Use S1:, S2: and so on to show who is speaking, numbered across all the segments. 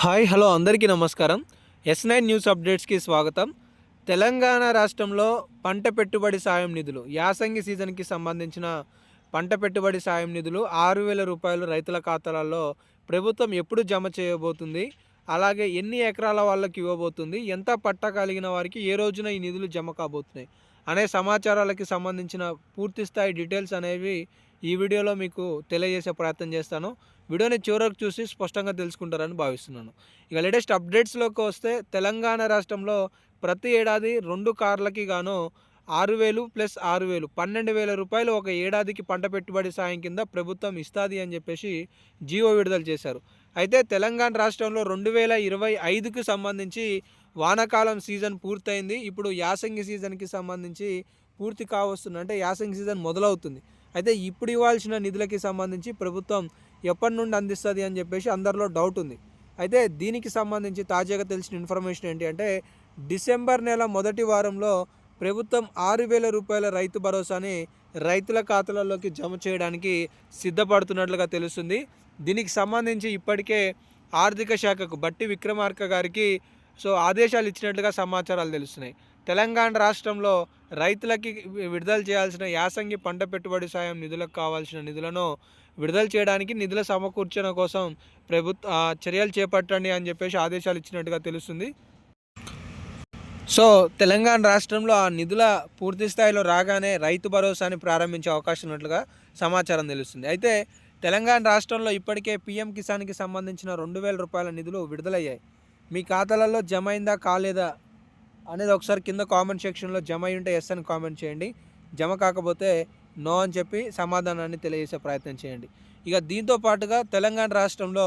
S1: Hi hello అందరికీ నమస్కారం. Yes nine news అప్డేట్స్కి స్వాగతం. తెలంగాణ రాష్ట్రంలో పంట పెట్టుబడి సాయం నిధులు యాసంగి సీజన్కి సంబంధించిన పంట పెట్టుబడి సాయం నిధులు ఆరు వేల రూపాయలు రైతుల ఖాతాలలో ప్రభుత్వం ఎప్పుడు జమ చేయబోతుంది? అలాగే ఎన్ని ఎకరాల వాళ్ళకి ఇవ్వబోతుంది? ఎంత పట్ట కలిగిన వారికి ఏ రోజున ఈ నిధులు జమ కాబోతున్నాయి? అనే సమాచారాలకి సంబంధించిన పూర్తి స్థాయి డీటెయిల్స్ అనేవి ఈ వీడియోలో మీకు తెలియజేసే ప్రయత్నం చేస్తాను. వీడియోని చివరకు చూసి స్పష్టంగా తెలుసుకుంటారని భావిస్తున్నాను. ఇక లేటెస్ట్ అప్డేట్స్లోకి వస్తే తెలంగాణ రాష్ట్రంలో ప్రతి ఏడాది రెండు కార్లకి గాను ఆరు వేలు ప్లస్ ఆరు వేలు పన్నెండు వేల రూపాయలు ఒక ఏడాదికి పంట పెట్టుబడి సాయం కింద ప్రభుత్వం ఇస్తుంది అని చెప్పేసి జీవో విడుదల చేశారు. అయితే తెలంగాణ రాష్ట్రంలో రెండు వేల ఇరవై ఐదుకు సంబంధించి వానాకాలం సీజన్ పూర్తయింది. ఇప్పుడు యాసంగి సీజన్కి సంబంధించి పూర్తి కావస్తుంది అంటే యాసంగి సీజన్ మొదలవుతుంది. అయితే ఇప్పుడు ఇవ్వాల్సిన నిధులకి సంబంధించి ప్రభుత్వం ఎప్పటి నుండి అందిస్తుంది అని చెప్పేసి అందరిలో డౌట్ ఉంది. అయితే దీనికి సంబంధించి తాజాగా తెలిసిన ఇన్ఫర్మేషన్ ఏంటి అంటే డిసెంబర్ నెల మొదటి వారంలో ప్రభుత్వం ఆరు వేల రూపాయల రైతు భరోసాని రైతుల ఖాతాలలోకి జమ చేయడానికి సిద్ధపడుతున్నట్లుగా తెలుస్తుంది. దీనికి సంబంధించి ఇప్పటికే ఆర్థిక శాఖకు బట్టి విక్రమార్క గారికి సో ఆదేశాలు ఇచ్చినట్లుగా సమాచారాలు తెలుస్తున్నాయి. తెలంగాణ రాష్ట్రంలో రైతులకి విడుదల చేయాల్సిన యాసంగి పంట పెట్టుబడి సాయం నిధులకు కావాల్సిన నిధులను విడుదల చేయడానికి నిధుల సమకూర్చన కోసం ప్రభుత్వ చర్యలు చేపట్టండి అని చెప్పేసి ఆదేశాలు ఇచ్చినట్టుగా తెలుస్తుంది. సో తెలంగాణ రాష్ట్రంలో ఆ నిధుల పూర్తి స్థాయిలో రాగానే రైతు భరోసాని ప్రారంభించే అవకాశం ఉన్నట్లుగా సమాచారం తెలుస్తుంది. అయితే తెలంగాణ రాష్ట్రంలో ఇప్పటికే పీఎం కిసాన్కి సంబంధించిన రెండు వేల రూపాయల నిధులు విడుదలయ్యాయి. మీ ఖాతాలలో జమ అయిందా కాలేదా అనేది ఒకసారి కింద కామెంట్ సెక్షన్లో జమ అయి ఉంటే ఎస్ అని కామెంట్ చేయండి. జమ కాకపోతే నో అని చెప్పి సమాధానాన్ని తెలియజేసే ప్రయత్నం చేయండి. ఇక దీంతో పాటుగా తెలంగాణ రాష్ట్రంలో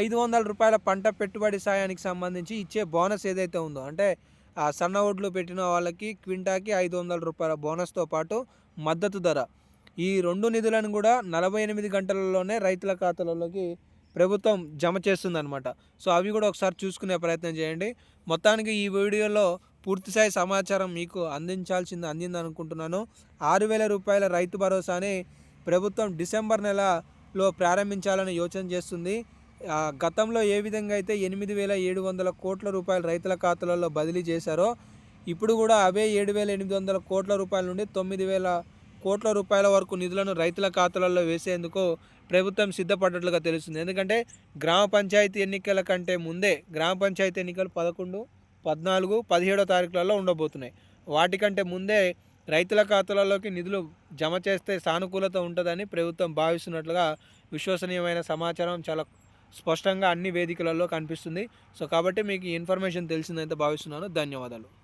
S1: ఐదు వందల రూపాయల పంట పెట్టుబడి సాయానికి సంబంధించి ఇచ్చే బోనస్ ఏదైతే ఉందో అంటే ఆ సన్న ఒడ్లు పెట్టిన వాళ్ళకి క్వింటాకి ఐదు వందల రూపాయల బోనస్తో పాటు మద్దతు ధర. ఈ రెండు నిధులను కూడా నలభై ఎనిమిది గంటలలోనే రైతుల ఖాతాలలోకి ప్రభుత్వం జమ చేస్తుందన్నమాట. సో అవి కూడా ఒకసారి చూసుకునే ప్రయత్నం చేయండి. మొత్తానికి ఈ వీడియోలో పూర్తిస్థాయి సమాచారం మీకు అందించాల్సింది అందింది అనుకుంటున్నాను ఆరు వేల రూపాయల రైతు భరోసాని ప్రభుత్వం డిసెంబర్ నెలలో ప్రారంభించాలని యోచన చేస్తుంది. గతంలో ఏ విధంగా అయితే ఎనిమిది వేల ఏడు వందల కోట్ల రూపాయలు రైతుల ఖాతాలలో బదిలీ చేశారో ఇప్పుడు కూడా అవే ఏడు వేల ఎనిమిది వందల కోట్ల రూపాయల నుండి తొమ్మిది వేల కోట్ల రూపాయల వరకు నిధులను రైతుల ఖాతాలలో వేసేందుకు ప్రభుత్వం సిద్ధపడ్డట్లుగా తెలుస్తుంది. ఎందుకంటే గ్రామ పంచాయతీ ఎన్నికల కంటే ముందే గ్రామ పంచాయతీ ఎన్నికలు పదకొండు పద్నాలుగు పదిహేడో తారీఖులలో ఉండబోతున్నాయి. వాటికంటే ముందే రైతుల ఖాతాలలోకి నిధులు జమ చేస్తే సానుకూలత ఉంటుందని ప్రభుత్వం భావిస్తున్నట్లుగా విశ్వసనీయమైన సమాచారం చాలా స్పష్టంగా అన్ని వేదికలలో కనిపిస్తుంది. సో కాబట్టి మీకు ఇన్ఫర్మేషన్ తెలిసిందంటే భావిస్తున్నాను. ధన్యవాదాలు.